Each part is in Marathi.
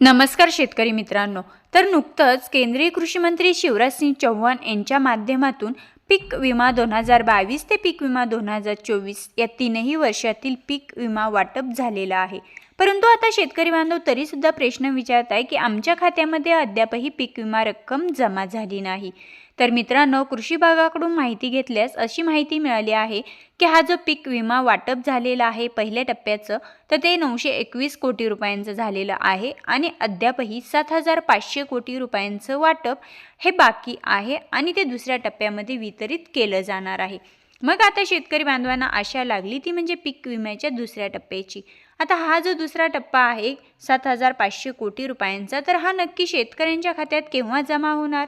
नमस्कार शेतकरी मित्रांनो. तर नुकतंच केंद्रीय कृषी मंत्री शिवराज सिंग चौहान यांच्या माध्यमातून पीक विमा दोन हजार बावीस ते पीक विमा दोन हजार चोवीस या तीनही वर्षातील पीक विमा वाटप झालेला आहे. परंतु आता शेतकरी बांधव तरीसुद्धा प्रश्न विचारत आहे की आमच्या खात्यामध्ये अद्यापही पीक विमा रक्कम जमा झाली नाही. तर मित्रांनो कृषी विभागाकडून माहिती घेतल्यास अशी माहिती मिळाली आहे की हा जो पीक विमा वाटप झालेला आहे पहिल्या टप्प्याचं तर ते नऊशे एकवीस कोटी रुपयांचं झालेलं आहे आणि अद्यापही सात हजार पाचशे कोटी रुपयांचं वाटप हे बाकी आहे आणि ते दुसऱ्या टप्प्यामध्ये वितरित केलं जाणार आहे. मग आता शेतकरी बांधवांना आशा लागली ती म्हणजे पीक विम्याच्या दुसऱ्या टप्प्याची. आता हा जो दुसरा टप्पा आहे सात हजार पाचशे कोटी रुपयांचा तर हा नक्की शेतकऱ्यांच्या खात्यात केव्हा जमा होणार?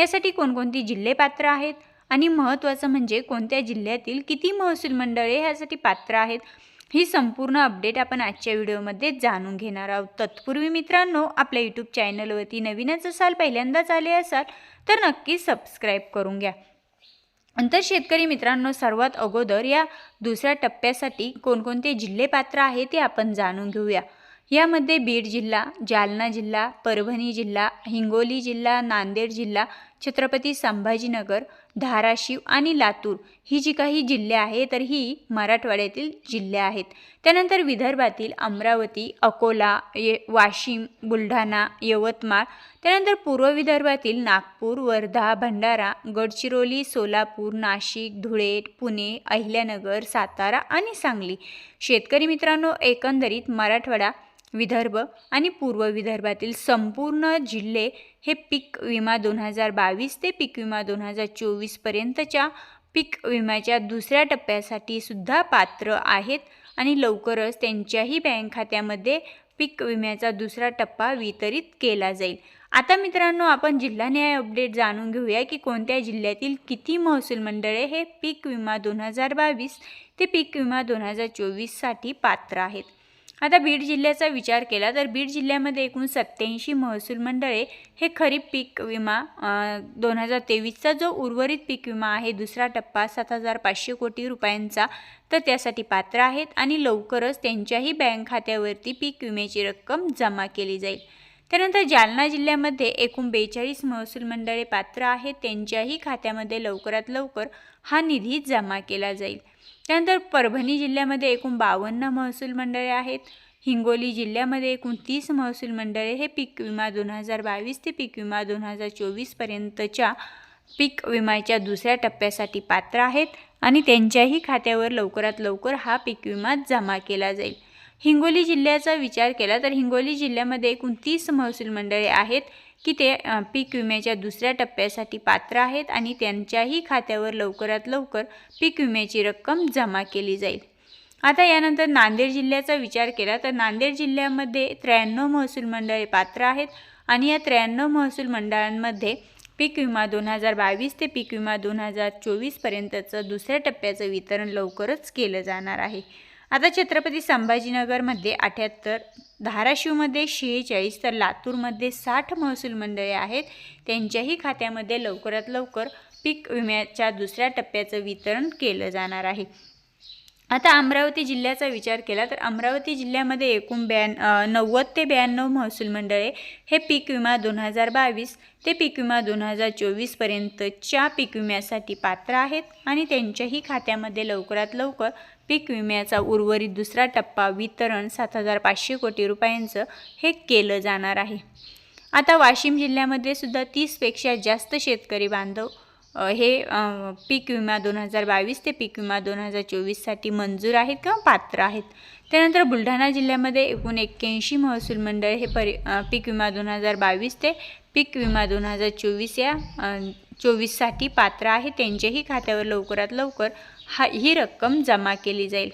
यासाठी कोणकोणती जिल्हे पात्र आहेत? आणि महत्त्वाचं म्हणजे कोणत्या जिल्ह्यातील किती महसूल मंडळे ह्यासाठी पात्र आहेत? ही संपूर्ण अपडेट आपण आजच्या व्हिडिओमध्ये जाणून घेणार आहोत. तत्पूर्वी मित्रांनो आपल्या यूट्यूब चॅनलवरती नवीनच असाल पहिल्यांदाच आले असाल तर नक्की सबस्क्राईब करून घ्या. नंतर शेतकरी मित्रांनो सर्वात अगोदर या दुसऱ्या टप्प्यासाठी कोणकोणते जिल्हे पात्र आहे ते आपण जाणून घेऊया. यामध्ये बीड जिल्हा जालना जिल्हा परभणी जिल्हा हिंगोली जिल्हा नांदेड जिल्हा छत्रपती संभाजीनगर धाराशिव आणि लातूर ही जी काही जिल्हे आहे तर ही मराठवाड्यातील जिल्हे आहेत. त्यानंतर विदर्भातील अमरावती अकोला ये वाशिम बुलढाणा यवतमाळ त्यानंतर पूर्व विदर्भातील नागपूर वर्धा भंडारा गडचिरोली सोलापूर नाशिक धुळे पुणे अहिल्यानगर सातारा आणि सांगली. शेतकरी मित्रांनो एकंदरीत मराठवाडा विदर्भ आणि पूर्व विदर्भातील संपूर्ण जिल्हे हे पीक विमा दोन हजार बावीस ते पीक विमा दोन हजार चोवीसपर्यंतच्या पीक विम्याच्या दुसऱ्या टप्प्यासाठी सुद्धा पात्र आहेत आणि लवकरच त्यांच्याही बँक खात्यामध्ये पीक विम्याचा दुसरा टप्पा वितरित केला जाईल. आता मित्रांनो आपण जिल्हा न्याय अपडेट जाणून घेऊया की कोणत्या जिल्ह्यातील किती महसूल मंडळे हे पीक विमा दोन हजार बावीस ते पीक विमा दोन हजार चोवीससाठी पात्र आहेत. आता बीड जिल्ह्याचा विचार केला तर बीड जिल्ह्यामध्ये एकूण सत्त्याऐंशी महसूल मंडळे हे खरीप पीक विमा दोन हजार तेवीसचा जो उर्वरित पीक विमा आहे दुसरा टप्पा सात हजार पाचशे कोटी रुपयांचा तर त्यासाठी पात्र आहेत आणि लवकरच त्यांच्याही बँक खात्यावरती पीक विम्याची रक्कम जमा केली जाईल. त्यानंतर जालना जिल्ह्यामध्ये एकूण बेचाळीस महसूल मंडळे पात्र आहेत. त्यांच्याही खात्यामध्ये लवकरात लवकर हा निधी जमा केला जाईल. त्यानंतर परभणी जिल्ह्यामध्ये एकूण बावन्न महसूल मंडळे आहेत. हिंगोली जिल्ह्यामध्ये एकूण तीस महसूल मंडळे हे पीक विमा दोन हजार बावीस ते पीक विमा दोन हजार चोवीसपर्यंतच्या पीक विम्याच्या दुसऱ्या टप्प्यासाठी पात्र आहेत आणि त्यांच्याही खात्यावर लवकरात लवकर हा पीक विमा जमा केला जाईल. हिंगोली जिल्ह्याचा विचार केला तर हिंगोली जिल्ह्यामध्ये एकूण तीस महसूल मंडळे आहेत की ते पीक विम्याच्या दुसऱ्या टप्प्यासाठी पात्र आहेत आणि त्यांच्याही खात्यावर लवकरात लवकर पीक विम्याची रक्कम जमा केली जाईल? आता यानंतर नांदेड जिल्ह्याचा विचार केला तर नांदेड जिल्ह्यामध्ये त्र्याण्णव महसूल मंडळे पात्र आहेत आणि या त्र्याण्णव महसूल मंडळांमध्ये पीक विमा दोन हजार बावीस ते पीक विमा दोन हजार चोवीसपर्यंतचं दुसऱ्या टप्प्याचं वितरण लवकरच केलं जाणार आहे. आता छत्रपती संभाजीनगरमध्ये अठ्याहत्तर धाराशिवमध्ये शेहेचाळीस तर लातूरमध्ये साठ महसूल मंडळे आहेत. त्यांच्याही खात्यामध्ये लवकरात लवकर पीक विम्याच्या दुसऱ्या टप्प्याचं वितरण केलं जाणार आहे. आता अमरावती जिल्ह्याचा विचार केला तर अमरावती जिल्ह्यामध्ये एकूण ब्यान नव्वद ते ब्याण्णव महसूल मंडळे हे पीक विमा दोन हजार बावीस ते पीक विमा दोन हजार चोवीसपर्यंतच्या पीक विम्यासाठी पात्र आहेत आणि त्यांच्याही खात्यामध्ये लवकरात लवकर पीक विम्याचा उर्वरित दुसरा टप्पा वितरण सात हजार पाचशे कोटी रुपयांचं हे केलं जाणार आहे. आता वाशिम जिल्ह्यामध्ये सुद्धा तीसपेक्षा जास्त शेतकरी बांधव हे पीक विमा दोन हजार बावीस ते पीक विमा दोन हजार चोवीससाठी मंजूर आहेत किंवा पात्र आहेत. त्यानंतर बुलढाणा जिल्ह्यामध्ये एकूण एक्क्याऐंशी महसूल मंडळ हे परि पीक विमा दोन हजार बावीस ते पीक विमा दोन हजार चोवीस या चोवीससाठी पात्र आहे. त्यांच्याही खात्यावर लवकरात लवकर हा ही रक्कम जमा केली जाईल.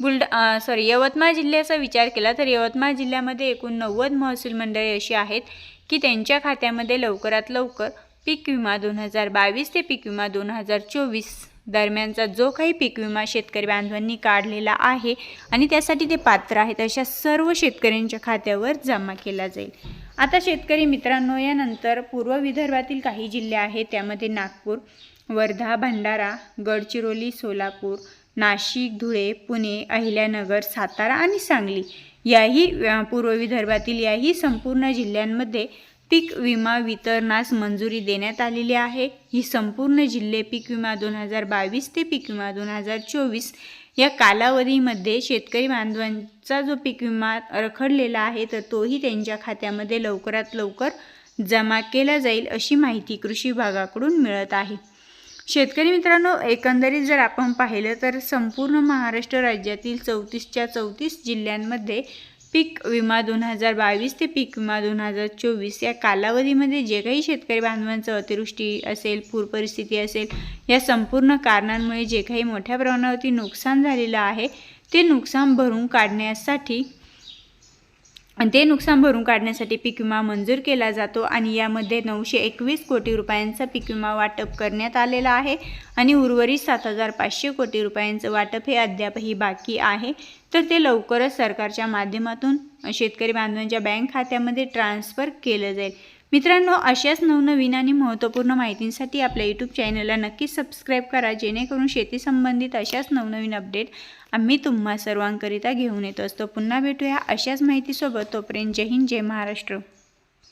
बुलढा सॉरी यवतमाळ जिल्ह्याचा विचार केला तर यवतमाळ जिल्ह्यामध्ये एकूण नव्वद महसूल मंडळे अशी आहेत की त्यांच्या खात्यामध्ये लवकरात लवकर पीक विमा दोन हजार बावीस ते पीक विमा दोन हजार चोवीस दरम्यानचा जो काही पीक विमा शेतकरी बांधवांनी काढलेला आहे आणि त्यासाठी ते पात्र आहेत अशा सर्व शेतकऱ्यांच्या खात्यावर जमा केला जाईल. आता शेतकरी मित्रांनो यानंतर पूर्व विदर्भातील काही जिल्हे आहेत त्यामध्ये नागपूर वर्धा भंडारा गडचिरोली सोलापूर नाशिक धुळे पुणे अहिल्यानगर सातारा आणि सांगली याही पूर्व विदर्भातील याही संपूर्ण जिल्ह्यांमध्ये पीक विमा वितरणास मंजुरी देण्यात आलेली आहे. ही संपूर्ण जिल्हे पीक विमा दोन हजार बावीस ते पीक विमा दोन हजार चोवीस या कालावधीमध्ये शेतकरी बांधवांचा जो पीक विमा रखडलेला आहे तर तोही त्यांच्या खात्यामध्ये लवकरात लवकर जमा केला जाईल अशी माहिती कृषी विभागाकडून मिळत आहे. शेतकरी मित्रांनो एकंदरीत जर आपण पाहिलं तर संपूर्ण महाराष्ट्र राज्यातील चौतीसच्या चौतीस जिल्ह्यांमध्ये पीक विमा दोन हजार बावीस ते पीक विमा दोन हजार चोवीस या कालावधीमध्ये जे काही शेतकरी बांधवांचं अतिवृष्टी असेल पूर परिस्थिती असेल या संपूर्ण कारणांमुळे जे काही मोठ्या प्रमाणावरती नुकसान झालेलं आहे ते नुकसान भरून काढण्यासाठी ते नुकसान भरून काढण्यासाठी पीक विमा मंजूर केला जातो आणि यामध्ये नऊशे एकवीस कोटी रुपयांचा पीक विमा वाटप करण्यात आलेला आहे आणि उर्वरित सात हजार पाचशे कोटी रुपयांचं वाटप हे अद्यापही बाकी आहे. तर ते लवकरच सरकारच्या माध्यमातून शेतकरी बांधवांच्या बँक खात्यामध्ये ट्रान्स्फर केलं जाईल. मित्रांनो अशाच नवनवीन आणि महत्त्वपूर्ण माहितींसाठी आपल्या यूट्यूब चॅनलला नक्कीच सबस्क्राईब करा जेणेकरून शेती संबंधित अशाच नवनवीन अपडेट आम्ही तुम्हा सर्वांकरिता घेऊन येत असतो. पुन्हा भेटूया अशाच माहितीसोबत. तोपर्यंत जय हिंद जय महाराष्ट्र.